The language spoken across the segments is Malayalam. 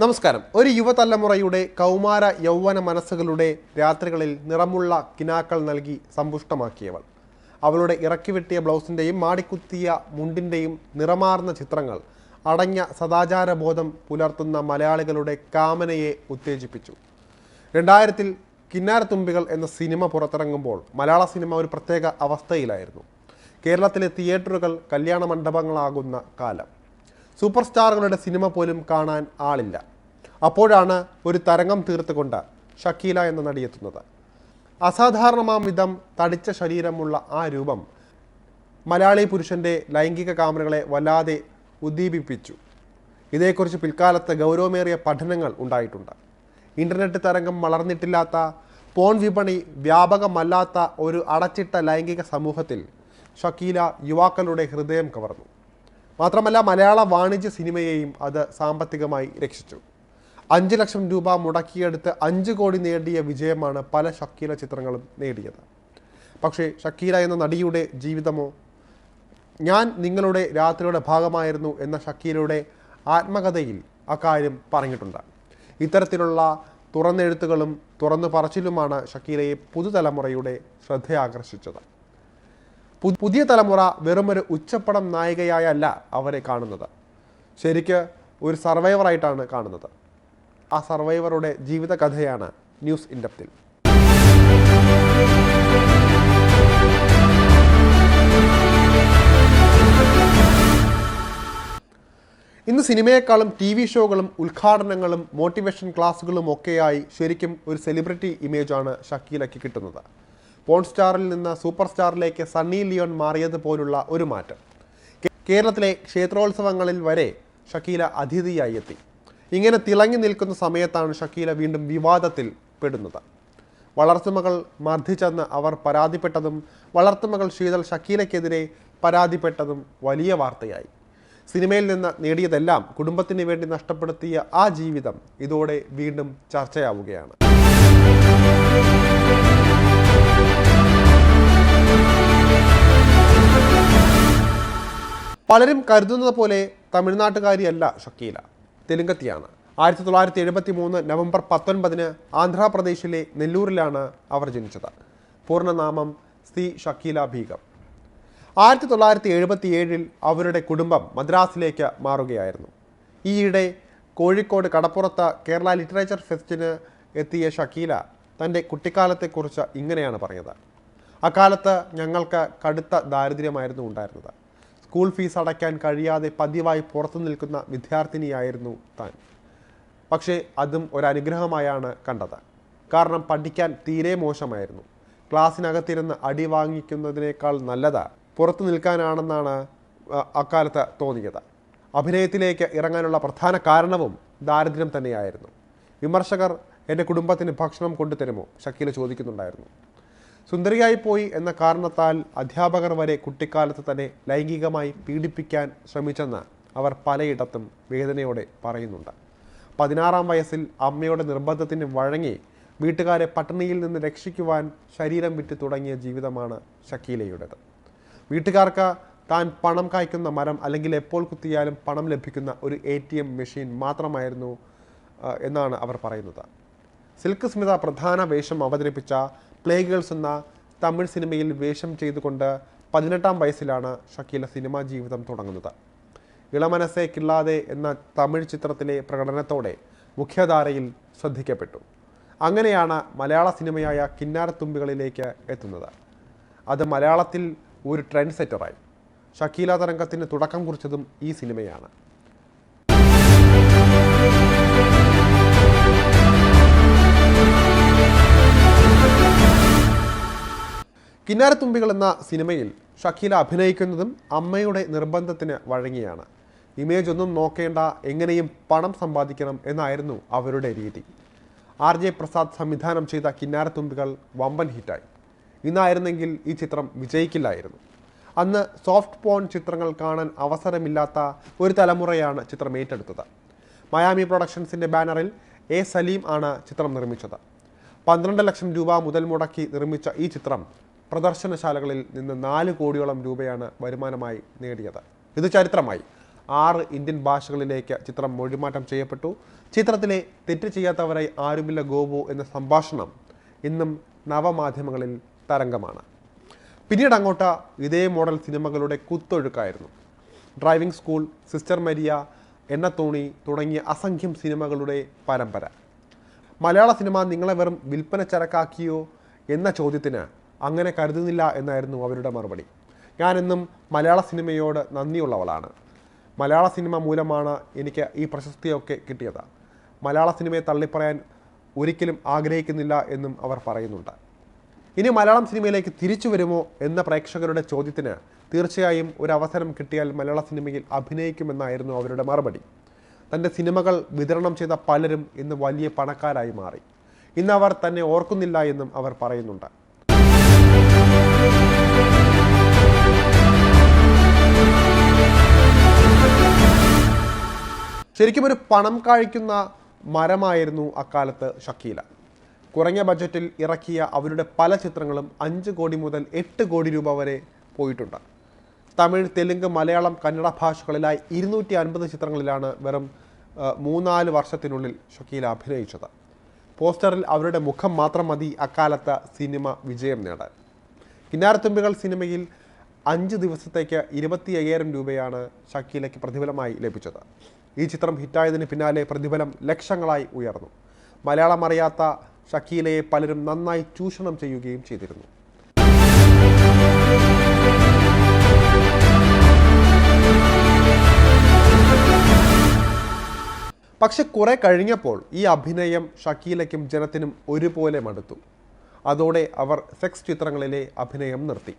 നമസ്കാരം. ഒരു യുവതലമുറയുടെ കൗമാര യൗവന മനസ്സുകളുടെ രാത്രികളിൽ നിറമുള്ള കിനാക്കൾ നൽകി സമ്പുഷ്ടമാക്കിയവൾ. അവളുടെ ഇറക്കി വെട്ടിയ ബ്ലൗസിന്റെയും മാടിക്കുത്തിയ മുണ്ടിന്റെയും നിറമാർന്ന ചിത്രങ്ങൾ അടഞ്ഞ സദാചാരബോധം പുലർത്തുന്ന മലയാളികളുടെ കാമനയെ ഉത്തേജിപ്പിച്ചു. രണ്ടായിരത്തിൽ കിന്നാരത്തുമ്പികൾ എന്ന സിനിമ പുറത്തിറങ്ങുമ്പോൾ മലയാള സിനിമ ഒരു പ്രത്യേക അവസ്ഥയിലായിരുന്നു. കേരളത്തിലെ തിയേറ്ററുകൾ കല്യാണ മണ്ഡപങ്ങളാകുന്ന കാലം. സൂപ്പർ സ്റ്റാറുകളുടെ സിനിമ പോലും കാണാൻ ആളില്ല. അപ്പോഴാണ് ഒരു തരംഗം തീർത്തുകൊണ്ട് ഷക്കീല എന്ന നടിയെത്തുന്നത് അസാധാരണമാം വിധം തടിച്ച ശരീരമുള്ള ആ രൂപം മലയാളി പുരുഷന്റെ ലൈംഗിക കാമനകളെ വല്ലാതെ ഉദ്ദീപിപ്പിച്ചു. ഇതേക്കുറിച്ച് പിൽക്കാലത്ത് ഗൗരവമേറിയ പഠനങ്ങൾ ഉണ്ടായിട്ടുണ്ട്. ഇന്റർനെറ്റ് തരംഗം വളർന്നിട്ടില്ലാത്ത പോൺ വിപണി വ്യാപകമല്ലാത്ത ഒരു അടച്ചിട്ട ലൈംഗിക സമൂഹത്തിൽ ഷക്കീല യുവാക്കളുടെ ഹൃദയം കവർന്നു. മാത്രമല്ല മലയാള വാണിജ്യ സിനിമയെയും അത് സാമ്പത്തികമായി രക്ഷിച്ചു. അഞ്ച് ലക്ഷം രൂപ മുടക്കിയെടുത്ത് അഞ്ച് കോടി നേടിയ വിജയമാണ് പല ഷക്കീല ചിത്രങ്ങളും നേടിയത്. പക്ഷേ ഷക്കീല എന്ന നടിയുടെ ജീവിതമോ? ഞാൻ നിങ്ങളുടെ രാത്രിയുടെ ഭാഗമായിരുന്നു എന്ന ഷക്കീലയുടെ ആത്മകഥയിൽ അക്കാര്യം പറഞ്ഞിട്ടുണ്ട്. ഇത്തരത്തിലുള്ള തുറന്നെഴുത്തുകളും തുറന്നു പറച്ചിലുമാണ് ഷക്കീലയെ പുതുതലമുറയുടെ ശ്രദ്ധയാകർഷിച്ചത്. പുതിയ തലമുറ വെറുമൊരു ഉച്ചപ്പടം നായികയായല്ല അവരെ കാണുന്നത്. ശരിക്ക് ഒരു സർവൈവറായിട്ടാണ് കാണുന്നത്. ആ സർവൈവറുടെ ജീവിത കഥയാണ് ന്യൂസ് ഇൻഡപ്തിൽ ഇന്ന് സിനിമയെക്കാളും ടി വി ഷോകളും ഉദ്ഘാടനങ്ങളും മോട്ടിവേഷൻ ക്ലാസ്സുകളും ഒക്കെയായി ശരിക്കും ഒരു സെലിബ്രിറ്റി ഇമേജാണ് ഷക്കീലയ്ക്ക് കിട്ടുന്നത്. പോൺ സ്റ്റാറിൽ നിന്ന് സൂപ്പർ സ്റ്റാറിലേക്ക് സണ്ണി ലിയോൺ മാറിയതുപോലുള്ള ഒരു മാറ്റം. കേരളത്തിലെ ക്ഷേത്രോത്സവങ്ങളിൽ വരെ ഷക്കീല അതിഥിയായി എത്തി. ഇങ്ങനെ തിളങ്ങി നിൽക്കുന്ന സമയത്താണ് ഷക്കീല വീണ്ടും വിവാദത്തിൽ പെടുന്നത്. വളർത്തുമകൾ മർദ്ദിച്ചെന്ന് അവർ പരാതിപ്പെട്ടതും വളർത്തുമകൾ ശീതൾ ഷക്കീലയ്ക്കെതിരെ പരാതിപ്പെട്ടതും വലിയ വാർത്തയായി. സിനിമയിൽ നിന്ന് നേടിയതെല്ലാം കുടുംബത്തിന് വേണ്ടി നഷ്ടപ്പെടുത്തിയ ആ ജീവിതം ഇതോടെ വീണ്ടും ചർച്ചയാവുകയാണ്. പലരും കരുതുന്നത് പോലെ തമിഴ്നാട്ടുകാരിയല്ല ഷക്കീല. തെലുങ്കത്തിയാണ്. ആയിരത്തി തൊള്ളായിരത്തി എഴുപത്തി മൂന്ന് നവംബർ പത്തൊൻപതിന് ആന്ധ്രാപ്രദേശിലെ നെല്ലൂരിലാണ് അവർ ജനിച്ചത്. പൂർണനാമം സി ഷക്കീല ബീഗം ആയിരത്തി തൊള്ളായിരത്തി എഴുപത്തി ഏഴിൽ അവരുടെ കുടുംബം മദ്രാസിലേക്ക് മാറുകയായിരുന്നു. ഈയിടെ കോഴിക്കോട് കടപ്പുറത്ത് കേരള ലിറ്ററേച്ചർ ഫെസ്റ്റിന് എത്തിയ ഷക്കീല തന്റെ കുട്ടിക്കാലത്തെക്കുറിച്ച് ഇങ്ങനെയാണ് പറഞ്ഞത്. അക്കാലത്ത് ഞങ്ങൾക്ക് കടുത്ത ദാരിദ്ര്യമായിരുന്നു ഉണ്ടായിരുന്നത്. സ്കൂൾ ഫീസ് അടയ്ക്കാൻ കഴിയാതെ പതിവായി പുറത്തു നിൽക്കുന്ന വിദ്യാർത്ഥിനിയായിരുന്നു താൻ. പക്ഷേ അതും ഒരനുഗ്രഹമായാണ് കണ്ടത്. കാരണം പഠിക്കാൻ തീരെ മോശമായിരുന്നു. ക്ലാസ്സിനകത്തിരുന്ന് അടി വാങ്ങിക്കുന്നതിനേക്കാൾ നല്ലത് പുറത്തു നിൽക്കാനാണെന്നാണ് അക്കാലത്ത് തോന്നിയത്. അഭിനയത്തിലേക്ക് ഇറങ്ങാനുള്ള പ്രധാന കാരണവും ദാരിദ്ര്യം തന്നെയായിരുന്നു. വിമർശകർ എന്റെ കുടുംബത്തിന് ഭക്ഷണം കൊണ്ടുതരുമോ? ഷക്കീല ചോദിക്കുന്നുണ്ടായിരുന്നു. സുന്ദരിയായി പോയി എന്ന കാരണത്താൽ അധ്യാപകർ വരെ കുട്ടിക്കാലത്ത് തന്നെ ലൈംഗികമായി പീഡിപ്പിക്കാൻ ശ്രമിച്ചെന്ന് അവർ പലയിടത്തും വേദനയോടെ പറയുന്നുണ്ട്. പതിനാറാം വയസ്സിൽ അമ്മയുടെ നിർബന്ധത്തിന് വഴങ്ങി വീട്ടുകാരെ പട്ടിണിയിൽ നിന്ന് രക്ഷിക്കുവാൻ ശരീരം വിറ്റ് തുടങ്ങിയ ജീവിതമാണ് ഷക്കീലയുടേത് വീട്ടുകാർക്ക് താൻ പണം കായ്ക്കുന്ന മരം അല്ലെങ്കിൽ എപ്പോൾ കുത്തിയാലും പണം ലഭിക്കുന്ന ഒരു എ ടി എം മെഷീൻ മാത്രമായിരുന്നു എന്നാണ് അവർ പറയുന്നത്. സിൽക്ക് സ്മിത പ്രധാന വേഷം അവതരിപ്പിച്ച പ്ലേ ഗേൾസ് എന്ന തമിഴ് സിനിമയിൽ വേഷം ചെയ്തുകൊണ്ട് പതിനെട്ടാം വയസ്സിലാണ് ഷക്കീല സിനിമാ ജീവിതം തുടങ്ങുന്നത്. ഇളമനസ്സെ കിള്ളാതെ എന്ന തമിഴ് ചിത്രത്തിലെ പ്രകടനത്തോടെ മുഖ്യധാരയിൽ ശ്രദ്ധിക്കപ്പെട്ടു. അങ്ങനെയാണ് മലയാള സിനിമയായ കിന്നാരത്തുമ്പികളിലേക്ക് എത്തുന്നത്. അത് മലയാളത്തിൽ ഒരു ട്രെൻഡ് സെറ്ററായി ഷക്കീല തരംഗത്തിന് തുടക്കം കുറിച്ചതും ഈ സിനിമയാണ്. കിന്നാരത്തുമ്പികൾ എന്ന സിനിമയിൽ ഷക്കീല അഭിനയിക്കുന്നതും അമ്മയുടെ നിർബന്ധത്തിന് വഴങ്ങിയാണ്. ഇമേജ് ഒന്നും നോക്കേണ്ട എങ്ങനെയും പണം സമ്പാദിക്കണം എന്നായിരുന്നു അവരുടെ രീതി. ആർ ജെ പ്രസാദ് സംവിധാനം ചെയ്ത കിന്നാരത്തുമ്പികൾ വമ്പൻ ഹിറ്റായി. ഇന്നായിരുന്നെങ്കിൽ ഈ ചിത്രം വിജയിക്കില്ലായിരുന്നു. അന്ന് സോഫ്റ്റ് പോൺ ചിത്രങ്ങൾ കാണാൻ അവസരമില്ലാത്ത ഒരു തലമുറയാണ് ചിത്രം ഏറ്റെടുത്തത്. മയാമി പ്രൊഡക്ഷൻസിന്റെ ബാനറിൽ എ സലീം ആണ് ചിത്രം നിർമ്മിച്ചത്. പന്ത്രണ്ട് ലക്ഷം രൂപ മുതൽ മുടക്കി നിർമ്മിച്ച ഈ ചിത്രം പ്രദർശനശാലകളിൽ നിന്ന് നാല് കോടിയോളം രൂപയാണ് വരുമാനമായി നേടിയത്. ഇത് ചരിത്രമായി. ആറ് ഇന്ത്യൻ ഭാഷകളിലേക്ക് ചിത്രം മൊഴിമാറ്റം ചെയ്യപ്പെട്ടു. ചിത്രത്തിലെ തെറ്റ് ചെയ്യാത്തവരായി ആരുമില്ല ഗോപു എന്ന സംഭാഷണം ഇന്നും നവമാധ്യമങ്ങളിൽ തരംഗമാണ്. പിന്നീട് അങ്ങോട്ട് ഇതേ മോഡൽ സിനിമകളുടെ കുത്തൊഴുക്കായിരുന്നു. ഡ്രൈവിംഗ് സ്കൂൾ സിസ്റ്റർ മരിയ എണ്ണത്തോണി തുടങ്ങിയ അസംഖ്യം സിനിമകളുടെ പരമ്പര. മലയാള സിനിമ നിങ്ങളെ വെറും വിൽപ്പന ചരക്കാക്കിയോ എന്ന ചോദ്യത്തിന് അങ്ങനെ കരുതുന്നില്ല എന്നായിരുന്നു അവരുടെ മറുപടി. ഞാനെന്നും മലയാള സിനിമയോട് നന്ദിയുള്ളവളാണ്. മലയാള സിനിമ മൂലമാണ് എനിക്ക് ഈ പ്രശസ്തിയൊക്കെ കിട്ടിയത്. മലയാള സിനിമയെ തള്ളിപ്പറയാൻ ഒരിക്കലും ആഗ്രഹിക്കുന്നില്ല എന്നും അവർ പറയുന്നുണ്ട്. ഇനി മലയാളം സിനിമയിലേക്ക് തിരിച്ചു വരുമോ എന്ന പ്രേക്ഷകരുടെ ചോദ്യത്തിന് തീർച്ചയായും ഒരു അവസരം കിട്ടിയാൽ മലയാള സിനിമയിൽ അഭിനയിക്കുമെന്നായിരുന്നു അവരുടെ മറുപടി. തന്റെ സിനിമകൾ വിതരണം ചെയ്ത പലരും ഇന്ന് വലിയ പണക്കാരായി മാറി. ഇന്ന് അവർ തന്നെ ഓർക്കുന്നില്ല എന്നും അവർ പറയുന്നുണ്ട്. ശരിക്കും ഒരു പണം കാഴിക്കുന്ന മരമായിരുന്നു അക്കാലത്ത് ഷക്കീല. കുറഞ്ഞ ബജറ്റിൽ ഇറക്കിയ അവരുടെ പല ചിത്രങ്ങളും അഞ്ച് കോടി മുതൽ എട്ട് കോടി രൂപ വരെ പോയിട്ടുണ്ട്. തമിഴ് തെലുങ്ക് മലയാളം കന്നഡ ഭാഷകളിലായി ഇരുന്നൂറ്റി അൻപത് ചിത്രങ്ങളിലാണ് വെറും മൂന്നാൽ വർഷത്തിനുള്ളിൽ ഷക്കീല അഭിനയിച്ചത്. പോസ്റ്ററിൽ അവരുടെ മുഖം മാത്രം മതി അക്കാലത്ത് സിനിമ വിജയം നേടാൻ. കിന്നാരത്തുമ്പികൾ സിനിമയിൽ അഞ്ച് ദിവസത്തേക്ക് ഇരുപത്തി അയ്യായിരം രൂപയാണ് ഷക്കീലയ്ക്ക് പ്രതിഫലമായി ലഭിച്ചത്. ഈ ചിത്രം ഹിറ്റായതിന് പിന്നാലെ പ്രതിഫലം ലക്ഷങ്ങളായി ഉയർന്നു. മലയാളം അറിയാത്ത ഷക്കീലയെ പലരും നന്നായി ചൂഷണം ചെയ്യുകയും ചെയ്തിരുന്നു. പക്ഷെ കുറെ കഴിഞ്ഞപ്പോൾ ഈ അഭിനയം ഷക്കീലയ്ക്കും ജനത്തിനും ഒരുപോലെ മടുത്തു. അതോടെ അവർ സെക്സ് ചിത്രങ്ങളിലെ അഭിനയം നിർത്തി.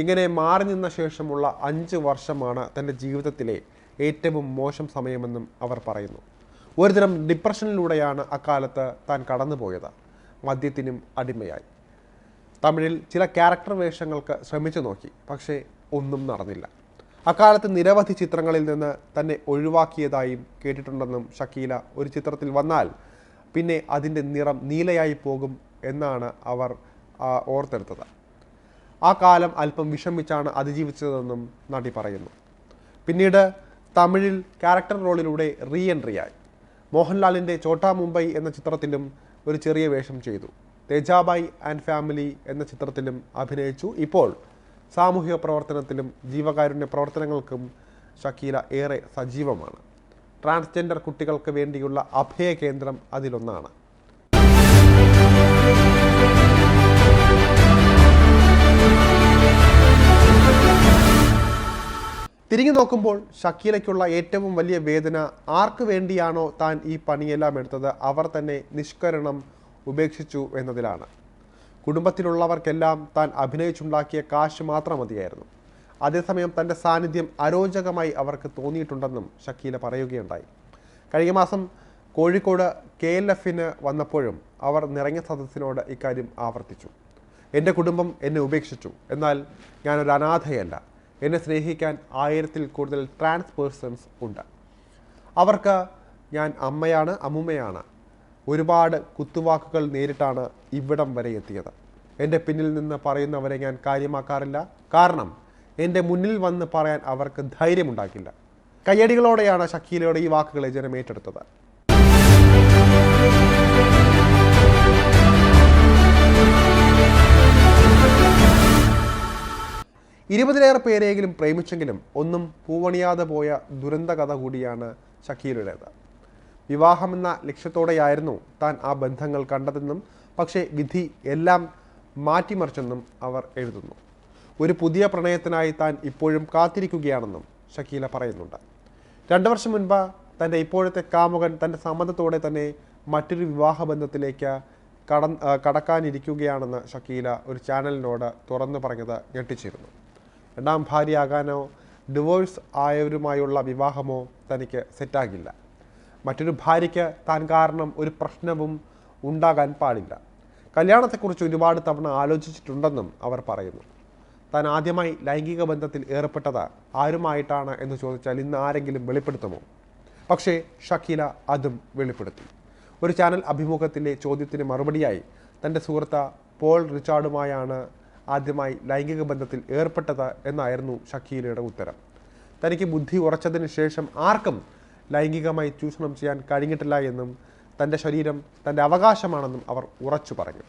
ഇങ്ങനെ മാറി നിന്ന ശേഷമുള്ള അഞ്ച് വർഷമാണ് തന്റെ ജീവിതത്തിലെ ഏറ്റവും മോശം സമയമെന്നും അവർ പറയുന്നു. ഒരു ഒരുതരം ഡിപ്രഷനിലൂടെയാണ് അക്കാലത്ത് താൻ കടന്നുപോയത്. മദ്യത്തിനും അടിമയായി. തമിഴിൽ ചില ക്യാരക്ടർ വേഷങ്ങൾക്ക് ശ്രമിച്ചു നോക്കി പക്ഷേ ഒന്നും നടന്നില്ല. അക്കാലത്ത് നിരവധി ചിത്രങ്ങളിൽ നിന്ന് തന്നെ ഒഴിവാക്കിയതായും കേട്ടിട്ടുണ്ടെന്നും ഷക്കീല ഒരു ചിത്രത്തിൽ വന്നാൽ പിന്നെ അതിന്റെ നിറം നീലയായി പോകും എന്നാണ് അവർ ഓർത്തെടുത്തത്. ആ കാലം അല്പം വിഷമിച്ചാണ് അതിജീവിച്ചതെന്നും നടി പറയുന്നു. പിന്നീട് തമിഴിൽ ക്യാരക്ടർ റോളിലൂടെ റീ എൻട്രിയായി മോഹൻലാലിന്റെ ചോട്ടാ മുംബൈ എന്ന ചിത്രത്തിലും ഒരു ചെറിയ വേഷം ചെയ്തു. തേജാബായി ആൻഡ് ഫാമിലി എന്ന ചിത്രത്തിലും അഭിനയിച്ചു. ഇപ്പോൾ സാമൂഹിക പ്രവർത്തനത്തിലും ജീവകാരുണ്യ പ്രവർത്തനങ്ങൾക്കും ഷക്കീല ഏറെ സജീവമാണ്. ട്രാൻസ്ജെൻഡർ കുട്ടികൾക്ക് വേണ്ടിയുള്ള അഭയ കേന്ദ്രം അതിലൊന്നാണ്. തിരിഞ്ഞു നോക്കുമ്പോൾ ഷക്കീലയ്ക്കുള്ള ഏറ്റവും വലിയ വേദന ആർക്ക് വേണ്ടിയാണോ താൻ ഈ പണിയെല്ലാം എടുത്തത്? അവർ തന്നെ നിഷ്കരണം ഉപേക്ഷിച്ചു എന്നതിലാണ്. കുടുംബത്തിലുള്ളവർക്കെല്ലാം താൻ അഭിനയിച്ചുണ്ടാക്കിയ കാശ് മാത്രം മതിയായിരുന്നു. അതേസമയം തന്റെ സാന്നിധ്യം അരോചകമായി അവർക്ക് തോന്നിയിട്ടുണ്ടെന്നും ഷക്കീല പറയുകയുണ്ടായി. കഴിഞ്ഞ മാസം കോഴിക്കോട് കെ എൽ എഫിന് വന്നപ്പോഴും അവർ നിറഞ്ഞ സദസ്സിനോട് ഇക്കാര്യം ആവർത്തിച്ചു. എന്റെ കുടുംബം എന്നെ ഉപേക്ഷിച്ചു. എന്നാൽ ഞാനൊരു അനാഥയല്ല എന്നെ സ്നേഹിക്കാൻ ആയിരത്തിൽ കൂടുതൽ ട്രാൻസ് പേഴ്സൺസ് ഉണ്ട്. അവർക്ക് ഞാൻ അമ്മയാണ് അമ്മുമ്മയാണ്. ഒരുപാട് കുത്തുവാക്കുകൾ നേരിട്ടാണ് ഇവിടം വരെ എത്തിയത്. എന്റെ പിന്നിൽ നിന്ന് പറയുന്നവരെ ഞാൻ കാര്യമാക്കാറില്ല. കാരണം എന്റെ മുന്നിൽ വന്ന് പറയാൻ അവർക്ക് ധൈര്യമുണ്ടാക്കില്ല. കയ്യടികളോടെയാണ് ഷക്കീലയുടെ ഈ വാക്കുകളെ ജനം ഏറ്റെടുത്തത്. ഇരുപതിലേറെ പേരെങ്കിലും പ്രേമിച്ചെങ്കിലും ഒന്നും പൂവണിയാതെ പോയ ദുരന്ത കഥ കൂടിയാണ് ഷക്കീലുടേത്. വിവാഹമെന്ന ലക്ഷ്യത്തോടെയായിരുന്നു താൻ ആ ബന്ധങ്ങൾ കണ്ടതെന്നും പക്ഷേ വിധി എല്ലാം മാറ്റിമറിച്ചെന്നും അവർ എഴുതുന്നു. ഒരു പുതിയ പ്രണയത്തിനായി താൻ ഇപ്പോഴും കാത്തിരിക്കുകയാണെന്നും ഷക്കീല പറയുന്നുണ്ട്. രണ്ടു വർഷം മുൻപ് തന്റെ ഇപ്പോഴത്തെ കാമുകൻ തന്റെ സമ്മതത്തോടെ തന്നെ മറ്റൊരു വിവാഹ ബന്ധത്തിലേക്ക് കട കടക്കാനിരിക്കുകയാണെന്ന് ഷക്കീല ഒരു ചാനലിനോട് തുറന്നു പറഞ്ഞത് ഞെട്ടിച്ചിരുന്നു. രണ്ടാം ഭാര്യയാകാനോ ഡിവോഴ്സ് ആയവരുമായുള്ള വിവാഹമോ തനിക്ക് സെറ്റാകില്ല. മറ്റൊരു ഭാര്യയ്ക്ക് താൻ കാരണം ഒരു പ്രശ്നവും ഉണ്ടാകാൻ പാടില്ല. കല്യാണത്തെക്കുറിച്ച് ഒരുപാട് തവണ ആലോചിച്ചിട്ടുണ്ടെന്നും അവർ പറയുന്നു. താൻ ആദ്യമായി ലൈംഗിക ബന്ധത്തിൽ ഏർപ്പെട്ടത് ആരുമായിട്ടാണ് എന്ന് ചോദിച്ചാൽ ഇന്ന് ആരെങ്കിലും വെളിപ്പെടുത്തുമോ? പക്ഷേ ഷക്കീല അതും വെളിപ്പെടുത്തി. ഒരു ചാനൽ അഭിമുഖത്തിലെ ചോദ്യത്തിന് മറുപടിയായി തന്റെ സുഹൃത്ത് പോൾ റിച്ചാർഡുമായാണ് ആദ്യമായി ലൈംഗിക ബന്ധത്തിൽ ഏർപ്പെട്ടത് എന്നായിരുന്നു ഷക്കീലയുടെ ഉത്തരം. തനിക്ക് ബുദ്ധി ഉറച്ചതിന് ശേഷം ആർക്കും ലൈംഗികമായി ചൂഷണം ചെയ്യാൻ കഴിഞ്ഞിട്ടില്ല എന്നും തന്റെ ശരീരം തന്റെ അവകാശമാണെന്നും അവർ ഉറച്ചു പറഞ്ഞു.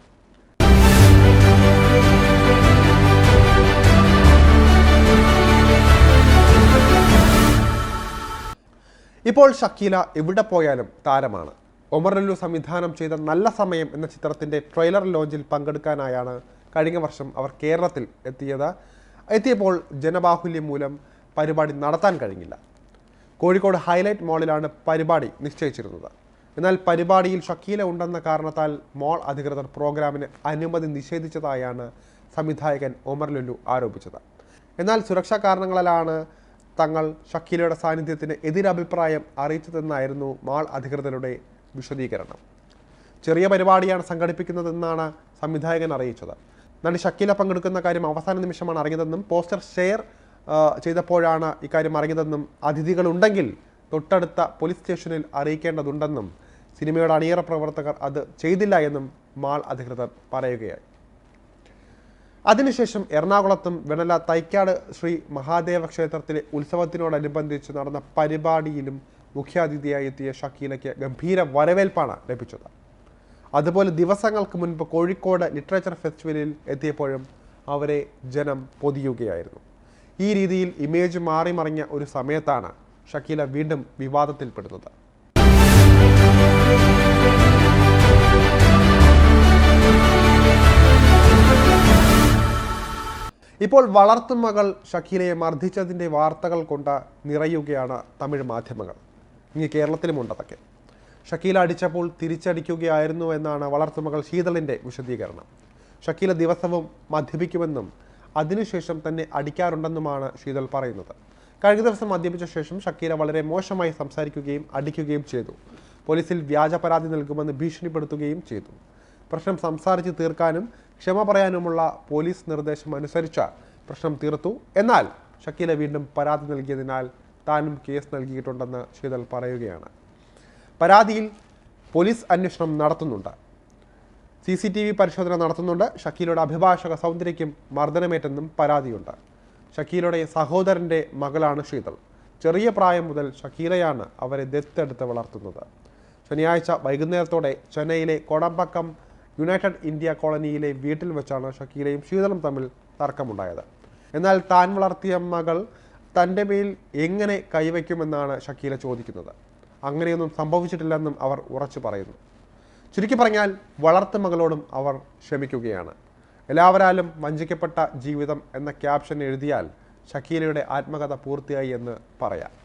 ഇപ്പോൾ ഷക്കീല എവിടെ പോയാലും താരമാണ്. ഒമർ ലുലു സംവിധാനം ചെയ്ത നല്ല സമയം എന്ന ചിത്രത്തിന്റെ ട്രെയിലർ ലോഞ്ചിൽ പങ്കെടുക്കാനായാണ് കഴിഞ്ഞ വർഷം അവർ കേരളത്തിൽ എത്തിയത്. എത്തിയപ്പോൾ ജനബാഹുല്യം മൂലം പരിപാടി നടത്താൻ കഴിഞ്ഞില്ല. കോഴിക്കോട് ഹൈലൈറ്റ് മാളിലാണ് പരിപാടി നിശ്ചയിച്ചിരുന്നത്. എന്നാൽ പരിപാടിയിൽ ഷക്കീല ഉണ്ടെന്ന കാരണത്താൽ മോൾ അധികൃതർ പ്രോഗ്രാമിന് അനുമതി നിഷേധിച്ചതായാണ് സംവിധായകൻ ഒമർ ലുല്ലു ആരോപിച്ചത്. എന്നാൽ സുരക്ഷാ കാരണങ്ങളിലാണ് തങ്ങൾ ഷക്കീലയുടെ സാന്നിധ്യത്തിന് എതിരഭിപ്രായം അറിയിച്ചതെന്നായിരുന്നു മാൾ അധികൃതരുടെ വിശദീകരണം. ചെറിയ പരിപാടിയാണ് സംഘടിപ്പിക്കുന്നതെന്നാണ് സംവിധായകൻ അറിയിച്ചത്. നടി ഷക്കീല പങ്കെടുക്കുന്ന കാര്യം അവസാന നിമിഷമാണ് അറിഞ്ഞതെന്നും പോസ്റ്റർ ഷെയർ ചെയ്തപ്പോഴാണ് ഇക്കാര്യം അറിഞ്ഞതെന്നും അതിഥികളുണ്ടെങ്കിൽ തൊട്ടടുത്ത പോലീസ് സ്റ്റേഷനിൽ അറിയിക്കേണ്ടതുണ്ടെന്നും സിനിമയുടെ അണിയറ പ്രവർത്തകർ അത് ചെയ്തില്ല എന്നും മാൾ അധികൃതർ പറയുകയായി. അതിനുശേഷം എറണാകുളത്തും വെണല തൈക്കാട് ശ്രീ മഹാദേവ ക്ഷേത്രത്തിലെ ഉത്സവത്തിനോടനുബന്ധിച്ച് നടന്ന പരിപാടിയിലും മുഖ്യാതിഥിയായി എത്തിയ ഷക്കീലയ്ക്ക് ഗംഭീര വരവേൽപ്പാണ് ലഭിച്ചത്. അതുപോലെ ദിവസങ്ങൾക്ക് മുൻപ് കോഴിക്കോട് ലിറ്ററേച്ചർ ഫെസ്റ്റിവലിൽ എത്തിയപ്പോഴും അവരെ ജനം പൊതിയുകയായിരുന്നു. ഈ രീതിയിൽ ഇമേജ് മാറി മറിഞ്ഞ ഒരു സമയത്താണ് ഷക്കീല വീണ്ടും വിവാദത്തിൽപ്പെടുന്നത്. ഇപ്പോൾ വളർത്തുമകൾ ഷക്കീലയെ മർദ്ദിച്ചതിന്റെ വാർത്തകൾ കൊണ്ട് നിറയുകയാണ് തമിഴ് മാധ്യമങ്ങൾ. ഇനി കേരളത്തിലുമുണ്ട് അതൊക്കെ ഷക്കീല അടിച്ചപ്പോൾ തിരിച്ചടിക്കുകയായിരുന്നു എന്നാണ് വളർത്തുമകൾ ശീതളിന്റെ വിശദീകരണം. ഷക്കീല ദിവസവും മദ്യപിക്കുമെന്നും അതിനുശേഷം തന്നെ അടിക്കാറുണ്ടെന്നുമാണ് ശീതൾ പറയുന്നത്. കഴിഞ്ഞ ദിവസം മദ്യപിച്ച ശേഷം ഷക്കീല വളരെ മോശമായി സംസാരിക്കുകയും അടിക്കുകയും ചെയ്തു. പോലീസിൽ വ്യാജ പരാതി നൽകുമെന്ന് ഭീഷണിപ്പെടുത്തുകയും ചെയ്തു. പ്രശ്നം സംസാരിച്ച് തീർക്കാനും ക്ഷമ പറയാനുമുള്ള പോലീസ് നിർദ്ദേശം അനുസരിച്ച പ്രശ്നം തീർത്തു. എന്നാൽ ഷക്കീല വീണ്ടും പരാതി നൽകിയതിനാൽ താനും കേസ് നൽകിയിട്ടുണ്ടെന്ന് ശീതൾ പറയുകയാണ്. പരാതിയിൽ പോലീസ് അന്വേഷണം നടത്തുന്നുണ്ട്. സി സി ടി വി പരിശോധന നടത്തുന്നുണ്ട്. ഷക്കീലയുടെ അഭിഭാഷക സൗന്ദര്യയ്ക്കും മർദ്ദനമേറ്റെന്നും പരാതിയുണ്ട്. ഷക്കീലയുടെ സഹോദരന്റെ മകളാണ് ശീതൾ ചെറിയ പ്രായം മുതൽ ഷക്കീലയാണ് അവരെ ദത്തെടുത്ത് വളർത്തുന്നത്. ശനിയാഴ്ച വൈകുന്നേരത്തോടെ ചെന്നൈയിലെ കോടമ്പക്കം യുണൈറ്റഡ് ഇന്ത്യ കോളനിയിലെ വീട്ടിൽ വെച്ചാണ് ഷക്കീലയും ശീതളും തമ്മിൽ തർക്കമുണ്ടായത്. എന്നാൽ താൻ വളർത്തിയ മകൾ തന്റെ മേൽ എങ്ങനെ കൈവയ്ക്കുമെന്നാണ് ഷക്കീല ചോദിക്കുന്നത്. അങ്ങനെയൊന്നും സംഭവിച്ചിട്ടില്ലെന്നും അവർ ഉറച്ചു പറയുന്നു. ചുരുക്കി പറഞ്ഞാൽ വളർത്തു മകളോടും അവർ ക്ഷമിക്കുകയാണ്. എല്ലാവരാലും വഞ്ചിക്കപ്പെട്ട ജീവിതം എന്ന ക്യാപ്ഷൻ എഴുതിയാൽ ഷക്കീലയുടെ ആത്മകഥ പൂർത്തിയായി എന്ന് പറയാം.